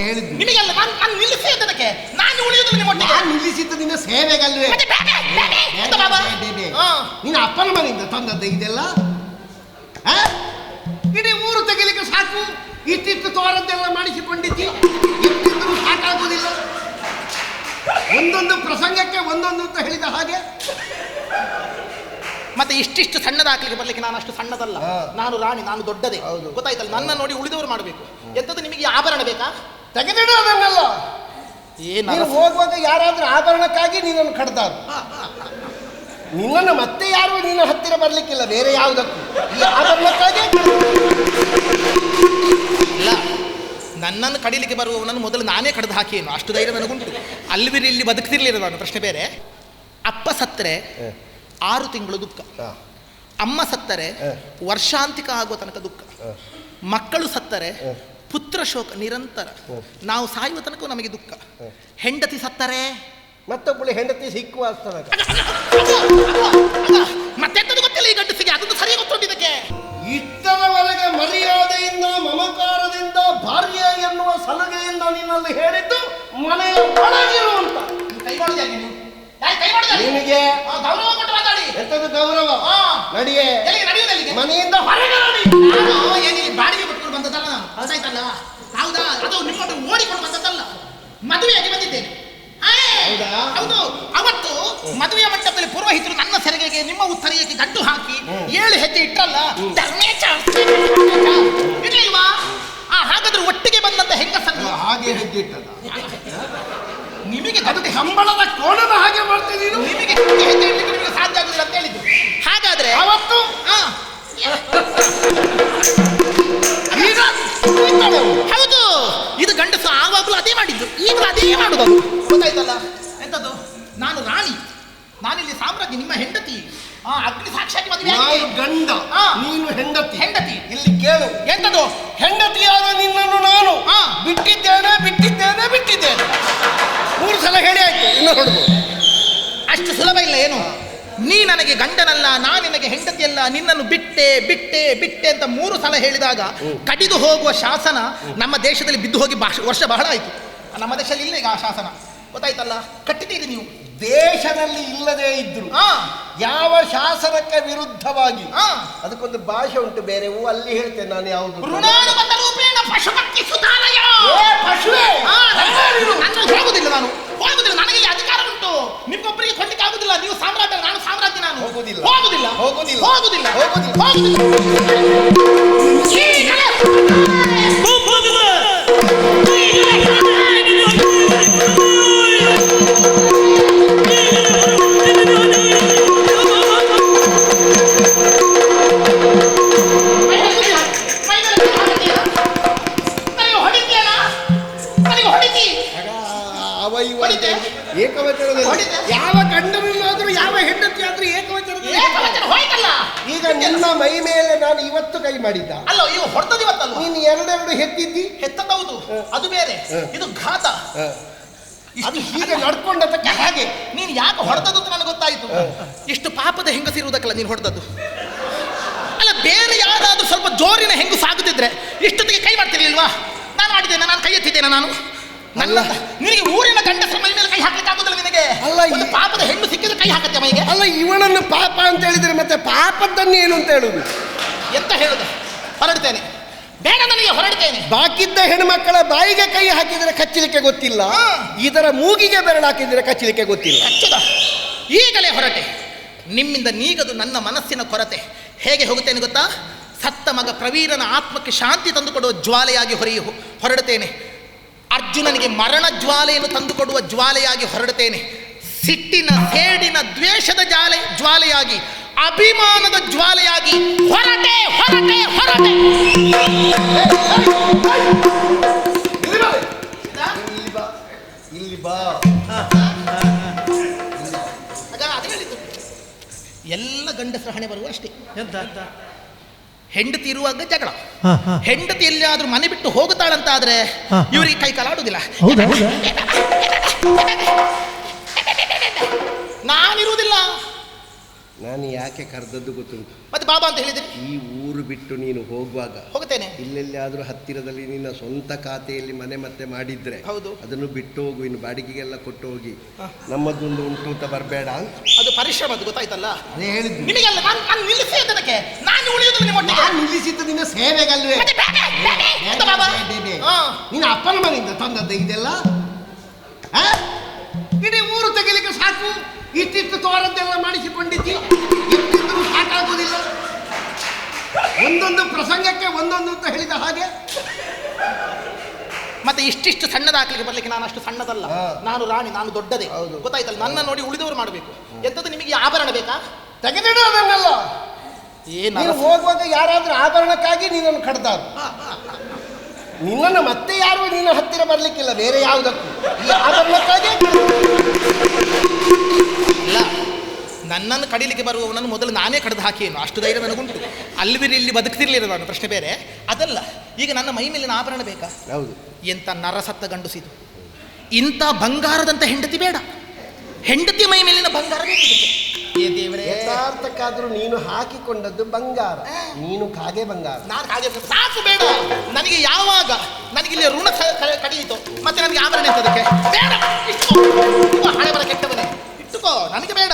ನಿಮಗೆಲ್ಲ ನಾನು ನಾನು ನಿಲ್ಲಿಸಿ ಅದಕ್ಕೆ ನಾನು ಉಳಿಯೋದು ನಿಮ್ಮ ಒಟ್ಟಿಗೆ ನಾನು ನಿಲ್ಲಿಸಿದ್ದು ನಿನ್ನ ಸೇವೆಗಲ್ವೇ. ಮತ್ತೆ ಬೇಡ, ಬೇಡ, ಎಂತ ಬಾಬಾ? ಬೇ, ಬೇ, ಬೇ. ಹಾ. ನಿನ್ನ ಅಪ್ಪನ ಮನೆಯಿಂದ ತಂದದ್ದು ಇದೆಲ್ಲ? ಆ? ಇಡೀ ಊರು ತೆಗಿಲಿಕ್ಕೆ ಸಾಕು. ಇಷ್ಟಿಷ್ಟು ತೋರದ್ದೆಲ್ಲ ಮಾಡಿಸಿಕೊಂಡಿದ್ದಿ. ಇಷ್ಟಿದ್ರು ಸಾಕಾಗುವುದಿಲ್ಲ ಒಂದೊಂದು ಪ್ರಸಂಗಕ್ಕೆ ಒಂದೊಂದು ಅಂತ ಹೇಳಿದ ಹಾಗೆ. ಮತ್ತೆ ಇಷ್ಟಿಷ್ಟು ಸಣ್ಣದಾಗ್ಲಿಕ್ಕೆ ಬರ್ಲಿಕ್ಕೆ ನಾನು ಅಷ್ಟು ಸಣ್ಣದಲ್ಲ. ಹಾ. ನಾನು ರಾಣಿ ನಾನು ದೊಡ್ಡದೇ. ಹೌದು. ಗೊತ್ತಾಯ್ತಲ್ಲ? ನನ್ನ ನೋಡಿ ಉಳಿದವರು ಮಾಡಬೇಕು. ಎಂತದ್ದು ನಿಮಗೆ ಈ ಆಭರಣ ಬೇಕಾ? ತೆಗೆದಿಡು ಅದನ್ನೆಲ್ಲ. ಏನು ನೀನು ಹೋಗುವಾಗ ಯಾರಾದರೂ ಆಭರಣಕ್ಕಾಗಿ ನಿನ್ನನ್ನು ಕಡ್ದಾರು ನಿನ್ನನ್ನು ಮತ್ತೆ ಯಾರು ನಿನ್ನ ಹತ್ತಿರ ಬರಲಿಕ್ಕಿಲ್ಲ ಬೇರೆ ಯಾವುದಕ್ಕೂ. ಈ ಆಭರಣಕ್ಕಾಗಿ? ಇಲ್ಲ ನನ್ನನ್ನು ಕಡಿಲಿಕ್ಕೆ ಬರುವವನನ್ನು ಮೊದಲು ನಾನೇ ಕಡ್ದು ಹಾಕೇನು ಅಷ್ಟು ಧೈರ್ಯ ನನಗುಂಟು. ಅಲ್ಲಿ ಇಲ್ಲಿ ಬದುಕ್ತಿರ್ಲಿಲ್ಲ ನಾನು ಪ್ರಶ್ನೆ ಬೇರೆ. ಅಪ್ಪ ಸತ್ತರೆ ಆರು ತಿಂಗಳು ದುಃಖ. ಅಮ್ಮ ಸತ್ತರೆ ವರ್ಷಾಂತಿಕ ಆಗುವ ತನಕ ದುಃಖ. ಮಕ್ಕಳು ಸತ್ತರೆ ಪುತ್ರ ಶೋಕ ನಿರಂತರ ನಾವು ಸಾಯುವ ತನಕ ನಮಗೆ ದುಃಖ. ಹೆಂಡತಿ ಸತ್ತರೆ? ಮತ್ತೊಬ್ಬಳು ಹೆಂಡತಿ ಸಿಕ್ಕುವ ಮತ್ತೆಂತದ್ದು ಗೊತ್ತಿಲ್ಲ ಈ ಗಂಡಸಿಗೆ? ಅದನ್ನು ಸರಿ ಗೊತ್ತುಂಟು ಇದಕ್ಕೆ ಇಷ್ಟರವರೆಗೆ ಮರ್ಯಾದೆಯಿಂದ ಮಮಕಾರದಿಂದ ಭಾರ್ಯ ಎನ್ನುವ ಸಲಹೆಯಿಂದ ನಿನ್ನಲ್ಲಿ ಹೇಳಿದ್ದು ಮನೆಯ ಒಳಗಿರು ಅಂತ. ನೀವು ಕೈ ಮಾಡೋದು ಮಾಡೋದು ನಿನಗೆ? ಆ, ಗೌರವ ಕೊಟ್ಟು ಮಾತಾಡಿ. ಎಂತದ್ದು ಗೌರವ. ನಡಿಯೇ? ಮನೆಯಿಂದ ಹೊರಗೆ ನಡಿ ನಾನು ಏನಿಲ್ಲ ಬಾಡಿಗೆ ಬಿಟ್ಕೊಂಡು ಗೊತ್ತಾಯ್ತಲ್ಲ ಹೌದಾ? ಅದು ನಿಮ್ಮೊಟ್ಟು ಓಡಿಕೊಂಡು ಬಂದದ್ದಲ್ಲ. ಮದುವೆಯಾಗಿ ಬಂದಿದ್ದೇನೆ. ಹೌದಾ? ಹೌದು. ಅವತ್ತು ಮದುವೆಯ ಮಟ್ಟದಲ್ಲಿ ಪುರೋಹಿತರು ನನ್ನ ಸೆರೆಗೆ ನಿಮ್ಮ ಉತ್ತರಕ್ಕೆ ಗಂಟು ಹಾಕಿ ಏಳು ಹೆಜ್ಜೆ ಇಟ್ಟಲ್ಲ ಧರ್ಮೇಚ ಇರ್ಲಿಲ್ವಾ ಆ ಹಾಗಾದ್ರೆ ಒಟ್ಟಿಗೆ ಬಂದಂತ ಹೆಂಗಸನ್ನು? ಹಾಗೆ ಹೆಜ್ಜೆ ಇಟ್ಟದ. ನಿಮಗೆ ಅದು ಹಂಬಳದ ಕೋಣದ ಹಾಗೆ ಮಾಡ್ತೀನಿ ನಿಮಗೆ ಹೆಜ್ಜೆ ಇಡ್ಲಿಕ್ಕೆ ನಿಮಗೆ ಸಾಧ್ಯ ಆಗುದಿಲ್ಲ ಅಂತ ಹೇಳಿದ್ರು ಹಾಗಾದ್ರೆ ಅವತ್ತು? ಇದ್ದಳು. ಹೌದು. ಇದು ಗಂಡಸು ಆವಾಗಲೂ ಅದೇ ಮಾಡಿದ್ದು. ಈಗಲೂ ಅದೇ ಮಾಡುದು. ಗೊತ್ತಾಯ್ತಲ್ಲ? ಎಂತದ್ದು? ನಾನು ರಾಣಿ. ನಾನಿಲ್ಲಿ ಸಾಮ್ರಾಜ್ಞಿ ನಿಮ್ಮ ಹೆಂಡತಿ. ಆ ಅಗ್ನಿ ಸಾಕ್ಷಾತ್ ಮದುವೆ ನಾನು. ಗಂಡ. ಆ. ನೀನು ಹೆಂಡತಿ. ಹೆಂಡತಿ. ಇಲ್ಲಿ ಕೇಳು. ಎಂತದ್ದು? ಹೆಂಡತಿಯಾದ ನಿನ್ನನ್ನು ನಾನು ಆ. ಬಿಟ್ಟಿದ್ದೇನೆ ಬಿಟ್ಟಿದ್ದೇನೆ ಬಿಟ್ಟಿದ್ದೇನೆ. ಮೂರು ಸಲ ಹೇಳಿ ಆಯ್ತು. ಇನ್ನು ನೋಡ್ಬೋದು. ಅಷ್ಟು ಸುಲಭ ಇಲ್ಲ ಏನು? ನೀ ನನಗೆ ಗಂಡನಲ್ಲ ನಾನು ನಿನಗೆ ಹೆಂಡತಿಯಲ್ಲ ನಿನ್ನನ್ನು ಬಿಟ್ಟೆ ಬಿಟ್ಟೆ ಬಿಟ್ಟೆ ಅಂತ ಮೂರು ಸಲ ಹೇಳಿದಾಗ ಕಡಿದು ಹೋಗುವ ಶಾಸನ ನಮ್ಮ ದೇಶದಲ್ಲಿ ಬಿದ್ದು ಹೋಗಿ ಭಾಷ ವರ್ಷ ಬಹಳ ಆಯಿತು. ನಮ್ಮ ದೇಶದಲ್ಲಿ ಇಲ್ಲ ಈಗ ಆ ಶಾಸನ. ಗೊತ್ತಾಯ್ತಲ್ಲ? ಕಟ್ಟಿದ್ದೀರಿ ನೀವು. ದೇಶದಲ್ಲಿ ಇಲ್ಲದೇ ಇದ್ರು. ಯಾವ ಶಾಸನಕ್ಕೆ ವಿರುದ್ಧವಾಗಿ? ಆ ಅದಕ್ಕೊಂದು ಭಾಷೆ ಉಂಟು ಬೇರೆ ಹೂ ಅಲ್ಲಿ ಹೇಳ್ತೇನೆ ನಾನು ಯಾವುದು. ಸುಧಾರಯ. ಏ, ಪಶುವೇ! ಹಾ, ನನ್ನ- ನನ್ನ ಹೋಗುದಿಲ್ಲ ನಾನು ಹೋಗುದಿಲ್ಲ ನನಗೆ ಇಲ್ಲಿ ಅಧಿಕಾರ ಉಂಟು ನಿಮ್ಗೊಬ್ಬರಿಗೆ ಕೊಡ್ಲಿಕ್ಕೆ ಆಗುದಿಲ್ಲ ನೀವು ಸಾಮ್ರಾಜ್ಯ ನಾನು ಸಾಮ್ರಾಜ್ಯ ನಾನು ಹೋಗುದಿಲ್ಲ. ಹೋಗುದಿಲ್ಲ ಹೋಗುದಿಲ್ಲ. ಹೋಗುದಿಲ್ಲ ಹೋಗುದಿಲ್ಲ. ಹೋಗುದಿಲ್ಲ ಈಗಲೇ ಮೈಮೇಲೆ ಮೈಮೇಲೆ ಹಾಕ್ತೀಯಾ? ನನಗೆ ಹೊಡಿತೀಯಲ್ಲ? ನನಗೆ ಹೊಡಿತಿ. ಆಗ ಅವ ಇವ ಹೊಡಿತೆ? ಏಕವಚನದಲ್ಲಿ ಹೊಡಿತೆ? ಯಾವ ಗಂಡನಲ್ಲಾದ್ರೂ ಯಾವ ಹೆಂಡತಿ ಆದ್ರೂ ಏಕವಚನದಲ್ಲಿ ಏಕವಚನ ಹೋಯ್ತಲ್ಲ ನಿನ್ನ ಮೈ ಮೇಲೆ ನಾನು ಇವತ್ತು ಕೈ ಮಾಡಿದ್ದ. ಅಲ್ಲ ಇವು ಹೊಡೆದದ್ದು ಇವತ್ತಲ್ಲ ನೀನು ಎರಡೆರಡು ಹೆತ್ತಿದ್ದಿ? ಹೆತ್ತದೌದು ಅದು ಬೇರೆ. ಇದು ಘಾತ. ಅದು ಹೀಗೆ ನಡ್ಕೊಂಡದಕ್ಕೆ ಹಾಗೆ. ನೀನು ಯಾಕೆ ಹೊಡೆದದ್ದು ಅಂತ ನನಗೆ ಗೊತ್ತಾಯ್ತು. ಇಷ್ಟು ಪಾಪದ ಹೆಂಗಸಿರುವುದಕ್ಕಲ್ಲ ನೀನು ಹೊಡೆದದ್ದು? ಅಲ್ಲ ಬೇರೆ ಯಾರಾದರೂ ಸ್ವಲ್ಪ ಜೋರಿನ ಹೆಂಗು ಸಾಗುತ್ತಿದ್ರೆ ಇಷ್ಟೊತ್ತಿಗೆ ಕೈ ಮಾಡ್ತಿರ್ಲಿಲ್ವಾ? ನಾನು ಮಾಡಿದ್ದೇನೆ? ನಾನು ಕೈ ಎತ್ತಿದ್ದೇನೆ ನಾನು? ನನ್ನ. ನಿನಗೆ ಊರಿನ ಗಂಡಸರ ಮೈ ಮೇಲೆ ಕೈ ಹಾಕ್ಲಿಕ್ಕೆ ಆಗುದಿಲ್ಲ ನಿನಗೆ? ಅಲ್ಲ, ಈ- ಒಂದು ಪಾಪದ ಹೆಣ್ಣು ಸಿಕ್ಕಿದ್ರೆ ಕೈ ಹಾಕತ್ತೆ ಮೈಗೆ? ಅಲ್ಲ ಇವನನ್ನು ಪಾಪ ಅಂತ ಹೇಳಿದ್ರೆ ಮತ್ತೆ ಪಾಪದ್ದನ್ನು ಏನು ಅಂತ ಹೇಳುದು? ಎಂತ ಹೇಳುದು? ಹೊರಡ್ತೇನೆ. ಬೇಡ ನನಗೆ ಹೊರಡ್ತೇನೆ. ಬಾಕಿದ್ದ ಹೆಣ್ಮಕ್ಕಳ ಬಾಯಿಗೆ ಕೈ ಹಾಕಿದರೆ ಕಚ್ಚಲಿಕ್ಕೆ ಗೊತ್ತಿಲ್ಲ. ಇದರ ಮೂಗಿಗೆ ಬೆರಳು ಹಾಕಿದರೆ ಕಚ್ಚಲಿಕ್ಕೆ ಗೊತ್ತಿಲ್ಲ. ಕಚ್ಚುದ. ಈಗಲೇ ಹೊರಟೆ. ನಿಮ್ಮಿಂದ ನೀಗದು ನನ್ನ ಮನಸ್ಸಿನ ಕೊರತೆ. ಹೇಗೆ ಹೋಗುತ್ತೇನೆ ಗೊತ್ತಾ? ಸತ್ತ ಮಗ ಪ್ರವೀರನ ಆತ್ಮಕ್ಕೆ ಶಾಂತಿ ತಂದುಕೊಡುವ ಜ್ವಾಲೆಯಾಗಿ ಹೊರೆಯು ಹೊರಡುತ್ತೇನೆ. ಅರ್ಜುನನಿಗೆ ಮರಣ ಜ್ವಾಲೆಯನ್ನು ತಂದುಕೊಡುವ ಜ್ವಾಲೆಯಾಗಿ ಹೊರಡುತ್ತೇನೆ. ಸಿಟ್ಟಿನ ಸೇಡಿನ ದ್ವೇಷದ ಜಾಲೆ ಜ್ವಾಲೆಯಾಗಿ ಅಭಿಮಾನದ ಜ್ವಾಲೆಯಾಗಿ ಹೊರಟೆ ಹೊರಟೆ ಹೊರಟೆ. ಇಲ್ಲಿ ಬಾ. ಎಲ್ಲ ಗಂಡಸರ ಹಣೆ ಬರುವ ಅಷ್ಟೇ. ಹೆಂಡತಿ ಇರುವಾಗ ಜಗಳ. ಹೆಂಡತಿ ಎಲ್ಲಿಯಾದ್ರೂ ಮನೆ ಬಿಟ್ಟು ಹೋಗುತ್ತಾಳಂತ ಆದ್ರೆ. ಇವರಿಗೆ ಕೈ ಕಾಲಾಡುದಿಲ್ಲ ಹೌದಾ ಹೌದಾ? ನಾನಿರುವುದಿಲ್ಲ. ನಾನು ಯಾಕೆ ಕರೆದದ್ದು ಗೊತ್ತುಂಟು? ಮತ್ತೆ ಬಾಬಾ ಅಂತ ಹೇಳಿದ್ರೆ? ಈ ಊರು ಬಿಟ್ಟು ನೀನು ಹೋಗುವಾಗ ಹೋಗ್ತೇನೆ ಇಲ್ಲೆಲ್ಲಾದ್ರೂ ಹತ್ತಿರದಲ್ಲಿ ನಿನ್ನ ಸ್ವಂತ ಖಾತೆಯಲ್ಲಿ ಮನೆ ಮತ್ತೆ ಮಾಡಿದ್ರೆ ಹೌದು. ಅದನ್ನು ಬಿಟ್ಟು ಹೋಗು ಇನ್ನು ಬಾಡಿಗೆಗೆಲ್ಲ ಕೊಟ್ಟು ಹೋಗಿ. ನಮ್ಮದೊಂದು ಉಂಟು ಅಂತ ಬರಬೇಡ. ಅಂತ ಅದು ಪರಿಶ್ರಮ ಅದು ಗೊತ್ತಾಯ್ತಲ್ಲ? ಅದೇ ಹೇಳಿದ್ದು. ನಿಮಗೆಲ್ಲ ನಾನು ನಾನು ನಿಲ್ಲಿಸಿ ಅದಕ್ಕೆ ನಾನು ಉಳಿಯುವುದು ನಿಮ್ಮ ಒಟ್ಟಿಗೆ ನಾನು ನಿಲ್ಲಿಸಿದ್ದು ನಿನ್ನ ಸೇವೆಗಲ್ವೇ. ಮತ್ತೆ ಬೇಡ, ಬೇಡ, ಎಂತ ಬಾಬಾ. ಹಾ. ನಿನ್ನ ಅಪ್ಪನ ಮನೆಯಿಂದ ತಂದದ್ದು ಇದೆಲ್ಲ ಆ? ಇಡೀ ಊರು ತೆಗಿಲಿಕ್ಕೆ ಸಾಕು. ಇಷ್ಟಿಷ್ಟು ತೋರದ್ದೆಲ್ಲ ಮಾಡಿಸಿಕೊಂಡಿದ್ದಿ. ಇಷ್ಟಿದ್ರು ಸಾಕಾಗುವುದಿಲ್ಲ ಒಂದೊಂದು ಪ್ರಸಂಗಕ್ಕೆ ಒಂದೊಂದು ಅಂತ ಹೇಳಿದ ಹಾಗೆ. ಮತ್ತೆ ಇಷ್ಟಿಷ್ಟು ಸಣ್ಣದಾಗ್ಲಿಕ್ಕೆ ಬರ್ಲಿಕ್ಕೆ ನಾನು ಅಷ್ಟು ಸಣ್ಣದಲ್ಲ. ಹಾ. ನಾನು ರಾಣಿ ನಾನು ದೊಡ್ಡದೇ. ಹೌದು. ಗೊತ್ತಾಯ್ತಲ್ಲ? ನನ್ನ ನೋಡಿ ಉಳಿದವರು ಮಾಡಬೇಕು. ಎಂತದ್ದು ನಿಮಗೆ ಈ ಆಭರಣ ಬೇಕಾ? ತೆಗೆದಿಡು ಅದನ್ನೆಲ್ಲ. ಏನ ನೀನು ಹೋಗುವಾಗ ಯಾರಾದರೂ ಆಭರಣಕ್ಕಾಗಿ ನಿನ್ನನ್ನು ಕಡ್ದಾರು. ನಿನ್ನನ್ನು ಮತ್ತೆ ಯಾರು ನಿನ್ನ ಹತ್ತಿರ ಬರಲಿಕ್ಕಿಲ್ಲ ಬೇರೆ ಯಾವುದಕ್ಕೂ. ಈ ಆಭರಣಕ್ಕಾಗಿ ಇಲ್ಲ ನನ್ನನ್ನು ಕಡಿಲಿಕ್ಕೆ ಬರುವವನನ್ನು ಮೊದಲು ನಾನೇ ಕಡ್ದು ಹಾಕೇನು ಅಷ್ಟು ಧೈರ್ಯ ನನಗುಂಟು. ಅಲ್ಲಿ ಬಿರಿ ಇಲ್ಲಿ ಬದುಕ್ತಿರ್ಲಿಲ್ಲ ನಾನು ಪ್ರಶ್ನೆ ಬೇರೆ. ಅದಲ್ಲ ಈಗ ನನ್ನ ಮೈ ಮೇಲಿನ ಆಭರಣ ಬೇಕಾ? ಹೌದು. ಎಂಥ ನರಸತ್ತ ಗಂಡುಸಿದು. ಇಂಥ ಬಂಗಾರದಂಥ ಹೆಂಡತಿ ಬೇಡ. ಹೆಂಡತಿ ಮೈ ಮೇಲಿನ ಬಂಗಾರ ಬೇಕು ಇದಕ್ಕೆ. ಏ ದೇವರೇ. ಯಥಾರ್ಥಕ್ಕಾದ್ರೂ ನೀನು ಹಾಕಿಕೊಂಡದ್ದು ಬಂಗಾರ. ನೀನು ಕಾಗೆ ಬಂಗಾರ. ನಾನು ಹಾಗೆ ಸಾಕು ಬೇಡ. ನನಗೆ ಯಾವಾಗ ನನಗೆ ಇಲ್ಲಿ ಋಣ ಕಡಿಯಿತು. ಮತ್ತೆ ನನಗೆ ಆಭರಣ ಎಂತದಕ್ಕೆ ಬೇಡ. ಇಷ್ಟು ಇಟ್ಕೋ, ಹಣೆ ಬರ ಕೆಟ್ಟವನೇ. ಇಟ್ಟುಕೋ ನನಗೆ ಬೇಡ.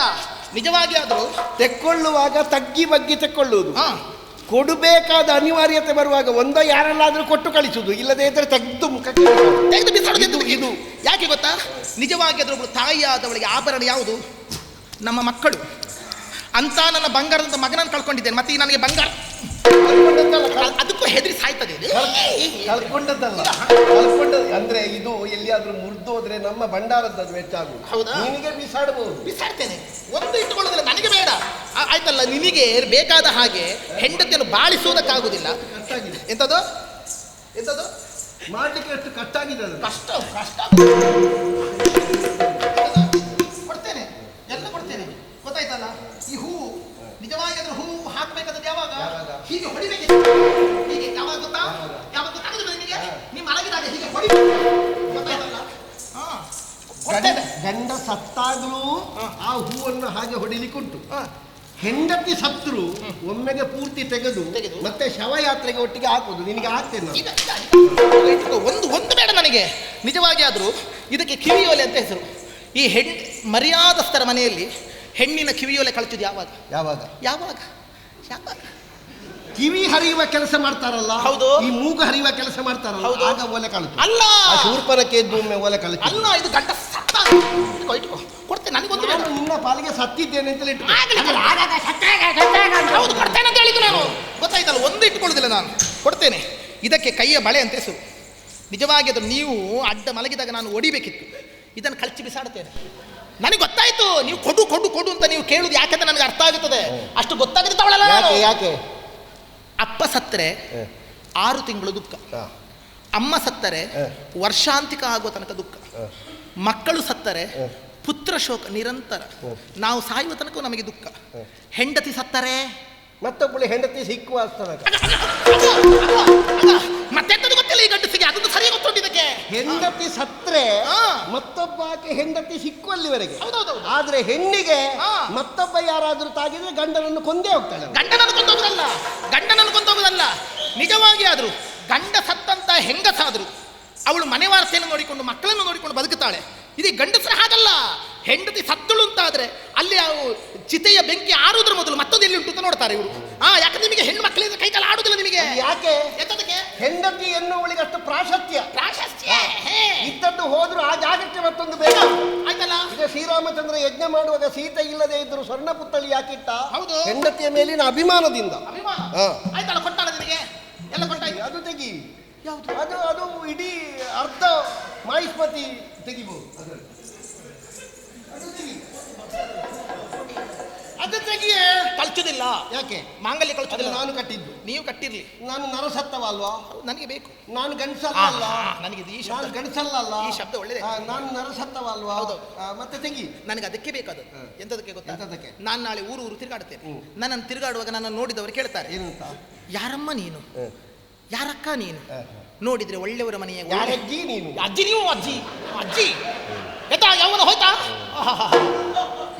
ನಿಜವಾಗಿ ಆದರೂ ತೆಕ್ಕೊಳ್ಳುವಾಗ ತಗ್ಗಿ ಬಗ್ಗಿ ತೆಕ್ಕೊಳ್ಳುವುದು. ಹಾ. ಕೊಡಬೇಕಾದ ಅನಿವಾರ್ಯತೆ ಬರುವಾಗ ಒಂದೋ ಯಾರಲ್ಲಾದರೂ ಕೊಟ್ಟು ಕಳಿಸುವುದು. ಇಲ್ಲದೇ ಇದ್ರೆ ತೆಗೆದು ಮುಖಕ್ಕೆ ತೆಗೆದು ಬಿಸಾಡೋದು ಇದು. ಇದು ಯಾಕೆ ಗೊತ್ತಾ? ನಿಜವಾಗಿ ಅದರೊಬ್ಬಳು ತಾಯಿಯಾದವಳಿಗೆ ಆಭರಣ ಯಾವುದು? ನಮ್ಮ ಮಕ್ಕಳು. ಅಂತ ನನ್ನ ಬಂಗಾರದಂತ ಮಗನನ್ನು ಕಳ್ಕೊಂಡಿದ್ದೇನೆ. ಮತ್ತೆ ಈ ನನಗೆ ಬಂಗಾರ ಅದಕ್ಕೂ ಹೆದರಿ ಸಾಯ್ತದೆ. ಕಳ್ಕೊಂಡದ್ದಲ್ಲ. ಕಳ್ಕೊಂಡ ಅಂದ್ರೆ ಇದು ಎಲ್ಲಿಯಾದ್ರೂ ಮುರಿದೋದ್ರೆ ನಮ್ಮ ಭಂಡಾರದ್ದು ಹೆಚ್ಚಾಗುವುದು ಹೌದಾ? ನಿನಗೆ ಬಿಸಾಡಬಹುದು ಬಿಸಾಡ್ತೇನೆ. ಒಂದು ಇಟ್ಟುಕೊಳ್ಳೋದಿಲ್ಲ. ನನಗೆ ಬೇಡ. ಆಯ್ತಲ್ಲ ನಿನಗೆ ಬೇಕಾದ ಹಾಗೆ ಹೆಂಡತಿಯನ್ನು ಬಾಳಿಸುವುದಕ್ಕಾಗುವುದಿಲ್ಲ. ಕಷ್ಟಾಗಿದೆ ಎಂತದು? ಎಂತದು? ಮಾಡ್ಲಿಕ್ಕೆ ಎಷ್ಟು ಕಷ್ಟ ಆಗಿದೆ ಅದು? ಕಷ್ಟ ಕಷ್ಟ. ಈ ಹೂವು ನಿಜವಾಗಿ ಅದ್ರ ಹೂವು ಹಾಕ್ಬೇಕಾದ್ರೆ ಯಾವಾಗ? ಹೀಗೆ ಹೊಡಿಬೇಕು ಹೀಗೆ ಯಾವಾಗ ಗೊತ್ತಾ? ಯಾವಾಗ? ಗೊತ್ತಾಗುದಿಲ್ಲ ನಿಮಗೆ? ನಿಮ್ಮ ಮಲಗಿದಾಗ ಹೀಗೆ ಹೊಡಿಬೇಕು. ಗೊತ್ತಾಯ್ತಲ್ಲ? ಹಾ. ಕೊಡ್ತೇನೆ ಗಂಡ ಸತ್ತಾಗಲೂ ಆ ಹೂವನ್ನು ಹಾಗೆ ಹೊಡಿಲಿಕ್ಕುಂಟು ಹೆಂಡತಿ ಸತ್ರು ಒಮ್ಮೆಗೆ ಪೂರ್ತಿ ತೆಗೆದು ತೆಗೆದು. ಮತ್ತೆ ಶವಯಾತ್ರೆಗೆ ಒಟ್ಟಿಗೆ ಹಾಕೋದು ನಿನಗೆ ಇಟ್ಕೋ. ಒಂದು ಒಂದು ಬೇಡ ನನಗೆ. ನಿಜವಾಗಿ ಆದರೂ ಇದಕ್ಕೆ ಕಿವಿಯೋಲೆ ಅಂತ ಹೆಸರು. ಈ ಹೆಣ್ ಮರ್ಯಾದಸ್ಥರ ಮನೆಯಲ್ಲಿ ಹೆಣ್ಣಿನ ಕಿವಿಯೋಲೆ ಕಳ್ತಿದ್ದು ಯಾವಾಗ? ಯಾವಾಗ? ಯಾವಾಗ? ಯಾವಾಗ? ಕಿವಿ ಹರಿಯುವ ಕೆಲಸ ಮಾಡ್ತಾರಲ್ಲ ಹೌದು. ಈ ಮೂಗು ಹರಿಯುವ ಕೆಲಸ ಮಾಡ್ತಾರಲ್ಲ ಹೌದು. ಆಗ ಒಲೆ ಕಳಿತು. ಅಲ್ಲ! ಶೂರ್ಪನಕ್ಕೆ ಎದ್ದು ಒಮ್ಮೆ ಒಲೆ ಕಳಿತು ಅಲ್ಲ ಇದು ಗಂಟ ಸತ್ತ. ಇಟ್ಕೋ ಇಟ್ಕೋ. ಕೊಡ್ತೇನೆ ನನಗೊಂದು ನಾನು ನಿನ್ನ ಪಾಲಿಗೆ ಸತ್ತಿದ್ದೇನೆ ಅಂತ ಆಗ್ಲಿ. ಹೌದು ಕೊಡ್ತೇನೆ ಅಂತ ಹೇಳಿದ್ದು ನಾನು. ಗೊತ್ತಾಯ್ತಲ್ಲ ಒಂದು ಇಟ್ಕೊಳ್ಳೋದಿಲ್ಲ ನಾನು. ಕೊಡ್ತೇನೆ. ಇದಕ್ಕೆ ಕೈಯ ಬಳೆ ಅಂತ ಹೆಸರು. ನಿಜವಾಗಿ ಅದು ನೀವು ಅಡ್ಡ ಮಲಗಿದಾಗ ನಾನು ಒಡಿಬೇಕಿತ್ತು. ಇದನ್ನು ಕಳಚಿ ಬಿಸಾಡುತ್ತೇನೆ ನನಗೆ ಗೊತ್ತಾಯ್ತು ನೀವು ಕೊಡು ಕೊಡು ಕೊಡು ಅಂತ ನೀವು ಕೇಳುದು ಯಾಕಂದ್ರೆ ನನಗೆ ಅರ್ಥ ಆಗುತ್ತದೆ. ಅಷ್ಟು ಗೊತ್ತಾಗದೆ ತಗೊಳ್ಳಲ್ಲ ನಾನು. ಯಾಕೆ ಯಾಕೆ? ಅಪ್ಪ ಸತ್ತರೆ ಆರು ತಿಂಗಳು ದುಃಖ. ಅಮ್ಮ ಸತ್ತರೆ ವರ್ಷಾಂತಿಕ ಆಗುವ ತನಕ ದುಃಖ. ಮಕ್ಕಳು ಸತ್ತರೆ ಪುತ್ರ ಶೋಕ ನಿರಂತರ. ನಾವು ಸಾಯುವ ತನಕ ನಮಗೆ ದುಃಖ. ಹೆಂಡತಿ ಸತ್ತರೆ. ಮತ್ತೊಬ್ಬಳು ಹೆಂಡತಿ ಸಿಕ್ಕುವ ತನಕ ಮತ್ತೆಂತದ್ದು ಗೊತ್ತಿಲ್ಲ ಈ ಗಂಡಸಿಗೆ ಅದೊಂದು ಸರಿ ಗೊತ್ತುಂಟು ಇದಕ್ಕೆ ಹೆಂಡತಿ ಸತ್ರೆ. ಮತ್ತೊಬ್ಬ ಆಕೆ ಹೆಂಡತಿ ಸಿಕ್ಕುವಲ್ಲಿವರೆಗೆ ಹೌದು ಆದ್ರೆ ಹೆಣ್ಣಿಗೆ. ಮತ್ತೊಬ್ಬ ಯಾರಾದ್ರೂ ತಾಗಿದ್ರೆ ಗಂಡನನ್ನು ಕೊಂದೇ ಹೋಗ್ತಾಳೆ. ಗಂಡನನ್ನು ಕೊಂದೋಗುದಲ್ಲ ಗಂಡನನ್ನು ಕೊಂದೋಗುದಲ್ಲ ನಿಜವಾಗಿ ಆದ್ರು ಗಂಡ ಸತ್ತಂತ ಹೆಂಗಸಾದ್ರು ಅವಳು ಮನೆ ವಾರ್ತೆಯನ್ನು ನೋಡಿಕೊಂಡು ಮಕ್ಕಳನ್ನು ನೋಡಿಕೊಂಡು ಬದುಕುತ್ತಾಳೆ ಇದು ಗಂಡಸರ ಹಾಗಲ್ಲ ಹೆಂಡತಿ ಸತ್ತಳು ಆದರೆ ಅಲ್ಲಿ ಅವು ಚಿತೆಯ ಬೆಂಕಿ ಆರುವುದ್ರ ಮೊದಲು ಮತ್ತೊಂದು ಎಲ್ಲಿ ಉಂಟು ಅಂತ ನೋಡ್ತಾರೆ ಇವರು. ಹಾ ಯಾಕೆ ನಿಮಗೆ ಹೆಣ್ಣು ಮಕ್ಕಳಿಂದ ಕೈಕಾಲ ಆಡುದಿಲ್ಲ ನಿಮಗೆ? ಯಾಕೆ? ಎಂತದಕ್ಕೆ ಹೆಂಡತಿ ಎನ್ನುವಳಿಗೆ ಅಷ್ಟು ಪ್ರಾಶಸ್ತ್ಯ ಪ್ರಾಶಸ್ತ್ಯ. ಇದ್ದದ್ದು ಹೋದ್ರು ಆ ಜಾಗಕ್ಕೆ ಮತ್ತೊಂದು ಬೇಡ. ಆಯ್ತಲ್ಲ? ಈಗ ಶ್ರೀರಾಮಚಂದ್ರ ಯಜ್ಞ ಮಾಡುವಾಗ ಸೀತೆ ಇಲ್ಲದೆ ಇದ್ರು ಸ್ವರ್ಣ ಪುತ್ತಳಿ ಯಾಕಿಟ್ಟ ಹೌದು. ಹೆಂಡತಿಯ ಮೇಲಿನ ಅಭಿಮಾನದಿಂದ. ಆಯ್ತಲ್ಲ ಕೊಟ್ಟಾಳ ನಿನಗೆ? ಎಲ್ಲ ಕೊಟ್ಟಾಯ್ತು? ಅದು ತೆಗಿ. ಯಾವುದು? ಅದು ಅದು ಇಡೀ ಅರ್ಧ ಮಾಹಿಷ್ಮತಿ ತೆಗಿಬಹುದು ಅದರಲ್ಲಿ. ಅದು ತೆಗಿ. ಅದು ತೆಗಿಯೇ ಕಳ್ಚುದಿಲ್ಲ. ಯಾಕೆ? ಮಾಂಗಲ್ಯ ಅದು ಕಳ್ಚುದಿಲ್ಲ ನಾನು ಕಟ್ಟಿದ್ದು. ನೀವು ಕಟ್ಟಿರ್ಲಿ. ನಾನು ನರಸತ್ತವ ಅಲ್ವಾ ನನಗೆ ಬೇಕು. ನಾನು ಗಂಡಸಲ್ಲ ಅಲ್ಲ ಆ, ನನಗೆ ಇದು ಈ ಶಬ್ದ ನಾನು ಗಂಡಸಲ್ಲ ಅಲ್ಲ ಈ ಶಬ್ದ ಒಳ್ಳೆದೇ. ಆ, ನಾನು ನರಸತ್ತವ ಅಲ್ವಾ ಹೌದು. ಆ, ಮತ್ತೆ ತೆಗಿ. ನನಗೆ ಅದಕ್ಕೆ ಬೇಕು ಅದು. ಎಂತದಕ್ಕೆ ಗೊತ್ತಾ? ಎಂತದಕ್ಕೆ? ನಾನು ನಾಳೆ ಊರು ಊರು ತಿರುಗಾಡ್ತೇನೆ ಹ್ಮ್. ನನ್ನನ್ನು ತಿರುಗಾಡುವಾಗ ನನ್ನನ್ನು ನೋಡಿದವರು ಕೇಳ್ತಾರೆ. ಏನಂತ? ಯಾರಮ್ಮ ನೀನು. ಯಾರಕ್ಕ ನೀನು? ಹ. ನೋಡಿದ್ರೆ ಒಳ್ಳೆಯವರ ಮನೆಯ ಅಜ್ಜಿ ಯಾರಜ್ಜಿ ನೀನು? ಅಜ್ಜಿ ನೀವು ಅಜ್ಜಿ ಅಜ್ಜಿ. ಎತ್ತ ಯಾವನ ಹೋಯ್ತಾ.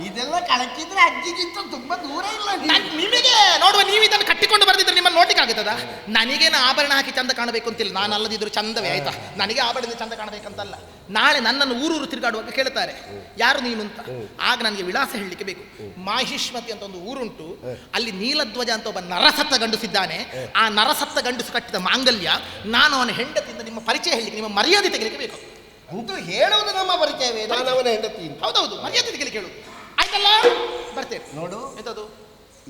ಇದೆಲ್ಲ ಕಳಕಿದ್ರೆ ಅಜ್ಜಿಗಿಂತ ತುಂಬಾ ದೂರ ಇಲ್ಲ. ನಾನ್ ನಿಮಗೆ ನೋಡುವ ನೀವು ಇದನ್ನು ಕಟ್ಟಿಕೊಂಡು ಬರ್ದಿದ್ರೆ ನಿಮ್ಮನ್ನು ನೋಡ್ಲಿಕ್ಕೆ ಆಗ್ತದ? ನನಗೇನು ಆಭರಣ ಹಾಕಿ ಚಂದ ಕಾಣಬೇಕು ಅಂತಿಲ್ಲ. ನಾನು ಅಲ್ಲದಿದ್ರು ಚಂದವೇ ಆಯ್ತಾ? ನನಗೆ ಆಭರಣದಿಂದ ಚಂದ ಕಾಣಬೇಕಂತಲ್ಲ. ನಾಳೆ ನನ್ನನ್ನು ಊರೂರು ತಿರುಗಾಡುವಾಗ ಕೇಳ್ತಾರೆ ಯಾರು ನೀನು ಅಂತ? ಆಗ ನನಗೆ ವಿಳಾಸ ಹೇಳಲಿಕ್ಕೆ ಬೇಕು. ಮಾಹಿಷ್ಮತಿ ಅಂತ ಒಂದು ಊರುಂಟು. ಅಲ್ಲಿ ನೀಲಧ್ವಜ ಅಂತ ಒಬ್ಬ ನರಸತ್ತ ಗಂಡುಸಿದ್ದಾನೆ. ಆ ನರಸತ್ತ ಗಂಡಸು ಕಟ್ಟಿದ ಮಾಂಗಲ್ಯ ನಾನು ಅವನ ಹೆಂಡತಿಯಿಂದ ನಿಮ್ಮ ಪರಿಚಯ ಹೇಳಿ ನಿಮ್ಮ ಮರ್ಯಾದೆ ತೆಗಿಲಿಕ್ಕೆ ಬೇಕು. ಅಂತೂ ಹೇಳುವುದು ನಮ್ಮ ಪರಿಚಯವೇ? ನಾನು ಅವನ ಹೆಂಡತಿ. ಹೌದೌದು ಮರ್ಯಾದೆ ತೆಗೆಲಿಕ್ಕೆ ಹೇಳು ಬರ್ತೇವೆ ನೋಡು. ಎಂತದು?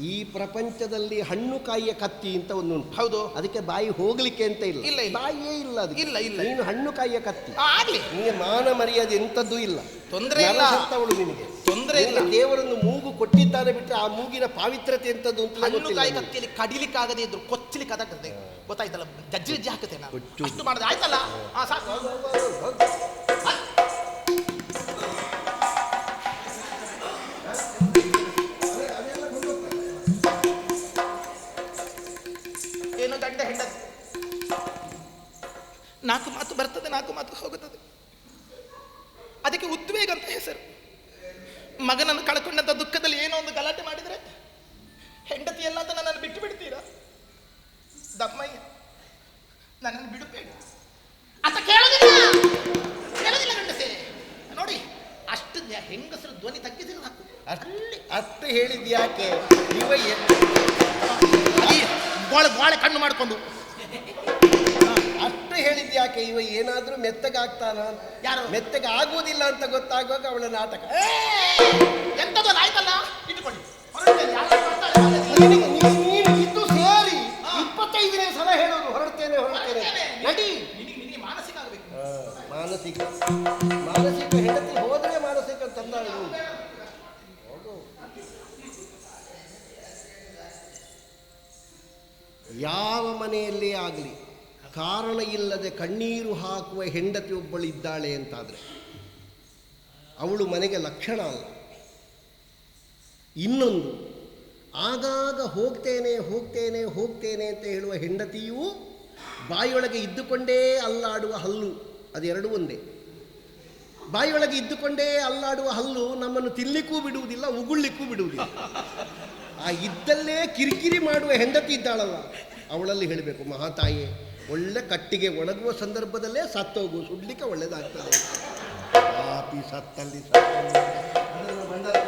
ಈ ಪ್ರಪಂಚದಲ್ಲಿ ಹಣ್ಣು ಕಾಯಿಯ ಕತ್ತಿ ಅಂತ ಒಂದು ಉಂಟು ಹೌದು. ಅದಕ್ಕೆ ಬಾಯಿ ಹೋಗ್ಲಿಕ್ಕೆ ಅಂತ ಇಲ್ಲ. ಇಲ್ಲ, ಇಲ್ಲ. ಬಾಯಿಯೇ ಇಲ್ಲ ಅದು. ಇಲ್ಲ, ಇಲ್ಲ. ನೀನು ಹಣ್ಣು ಕಾಯಿಯ ಕತ್ತಿ. ಆಗಲಿ. ನಿನಗೆ ಮಾನ ಮರ್ಯಾದೆ ಎಂಥದ್ದು ಇಲ್ಲ. ತೊಂದರೆ ಇಲ್ಲ. ಅಂತವಳು ನಿನಗೆ. ತೊಂದರೆ ಇಲ್ಲ. ದೇವರನ್ನು ಮೂಗು ಕೊಟ್ಟಿದ್ದಾನೆ ಬಿಟ್ಟರೆ ಆ ಮೂಗಿನ ಪಾವಿತ್ರತೆ ಎಂಥದ್ದು ಅಂತ ಹಣ್ಣು ಕಾಯಿ ಕತ್ತಿಯಲ್ಲಿ ಕಡಿಲಿಕ್ಕಾಗದೇ ಇದ್ರು ಕೊಚ್ಚಲಿಕ್ಕೆ ಅದಾಗ್ತದೆ ಗೊತ್ತಾಯ್ತಲ್ಲ ಜಜ್ಜಿ ಜಜ್ಜಿ ಹಾಕುತ್ತೆ ನಾನು. ಅಷ್ಟು ಮಾಡಿದ್ರೆ ಆಯ್ತಲ್ಲ? ಹಾ. ಸಾಕು. ನಾಲ್ಕು ಮಾತು ಬರ್ತದೆ ನಾಲ್ಕು ಮಾತು ಹೋಗುತ್ತದೆ. ಅದಕ್ಕೆ ಉದ್ವೇಗ ಅಂತ ಹೆಸರು. ಮಗನನ್ನು ಕಳ್ಕೊಂಡಂಥ ದುಃಖದಲ್ಲಿ ಏನೋ ಒಂದು ಗಲಾಟೆ ಮಾಡಿದರೆ ಹೆಂಡತಿ ಎಲ್ಲ ಅಂತ ನನ್ನನ್ನು ಬಿಟ್ಟು ಬಿಡ್ತೀರಾ? ದಮ್ಮಯ್ಯ ನನ್ನನ್ನು ಬಿಡಬೇಡ ಅಂತ ಕೇಳೋದಿಲ್ಲ. ಕೇಳೋದಿಲ್ಲ ಗಂಡಸೆ. ನೋಡಿ ಅಷ್ಟು ಹೆಂಗಸರು ಧ್ವನಿ ತಗ್ಗಿಸಿದ್ರೆ ಸಾಕು. ಅಲ್ಲಿ ಅಷ್ಟು ಹೇಳಿದ್ಯಾಕೆ? ಇವ ಬಾಳೆ ಗೋಳೆ ಕಣ್ಣು ಮಾಡಿಕೊಂಡು ಯಾಕೆ ಇವ ಏನಾದ್ರೂ ಮೆತ್ತಗಾಗ್ತಾನ? ಯಾರು? ಮೆತ್ತಗೆ ಆಗುವುದಿಲ್ಲ ಅಂತ ಗೊತ್ತಾಗುವಾಗ ಅವಳ ನಾಟಕ. ಎಂತದ್ದು ಆಯ್ತಲ್ಲ? ಇಟ್ಕೊಳ್ಳಿ. ಹೊರಡ್ತೇನೆ, ಯಾರು ಬರ್ತಾರೆ, ನಿನಗೆ- ನೀನು ನೀನು ಇದು ಸೇರಿ. ಇಪ್ಪತ್ತೈದನೇ ಸಲ ಹೇಳೋದು ಹೊರಡ್ತೇನೆ ಹೊರಡ್ತೇನೆ. ಹೊರಡ್ತೇನೆ. ನಡಿ. ನಿನಗೆ ನಿನಗೆ ಮಾನಸಿಕ ಆಗಬೇಕು. ಆ, ಮಾನಸಿಕ. ಮಾನಸಿಕ ಹೆಂಡತಿ ಹೋದ್ರೆ ಮಾನಸಿಕ ತಂದ ಯಾವ ಮನೆಯಲ್ಲಿ ಆಗಲಿ ಕಾರಣ ಇಲ್ಲದೆ ಕಣ್ಣೀರು ಹಾಕುವ ಹೆಂಡತಿ ಒಬ್ಬಳು ಇದ್ದಾಳೆ ಅಂತಾದರೆ ಅವಳು ಮನೆಗೆ ಲಕ್ಷಣ ಅಲ್ಲ. ಇನ್ನೊಂದು, ಆಗಾಗ ಹೋಗ್ತೇನೆ ಹೋಗ್ತೇನೆ ಹೋಗ್ತೇನೆ ಅಂತ ಹೇಳುವ ಹೆಂಡತಿಯೂ ಬಾಯಿಯೊಳಗೆ ಇದ್ದುಕೊಂಡೇ ಅಲ್ಲಾಡುವ ಹಲ್ಲು, ಅದೆರಡು ಒಂದೇ. ಬಾಯಿಯೊಳಗೆ ಇದ್ದುಕೊಂಡೇ ಅಲ್ಲಾಡುವ ಹಲ್ಲು ನಮ್ಮನ್ನು ತಿನ್ಲಿಕ್ಕೂ ಬಿಡುವುದಿಲ್ಲ, ಉಗುಳ್ಲಿಕ್ಕೂ ಬಿಡುವುದಿಲ್ಲ. ಆ ಇದ್ದಲ್ಲೇ ಕಿರಿಕಿರಿ ಮಾಡುವ ಹೆಂಡತಿ ಇದ್ದಾಳಲ್ಲ, ಅವಳಲ್ಲಿ ಹೇಳಬೇಕು, ಮಹಾತಾಯಿ ಒಳ್ಳೆ ಕಟ್ಟಿಗೆ ಒಣಗುವ ಸಂದರ್ಭದಲ್ಲೇ ಸತ್ತೋಗು ಸುಡ್ಲಿಕ್ಕೆ ಒಳ್ಳೇದಾಗ್ತದೆ ಪಾಪಿ ಸತ್ತಲ್ಲಿ. ಬಂದದ್ದು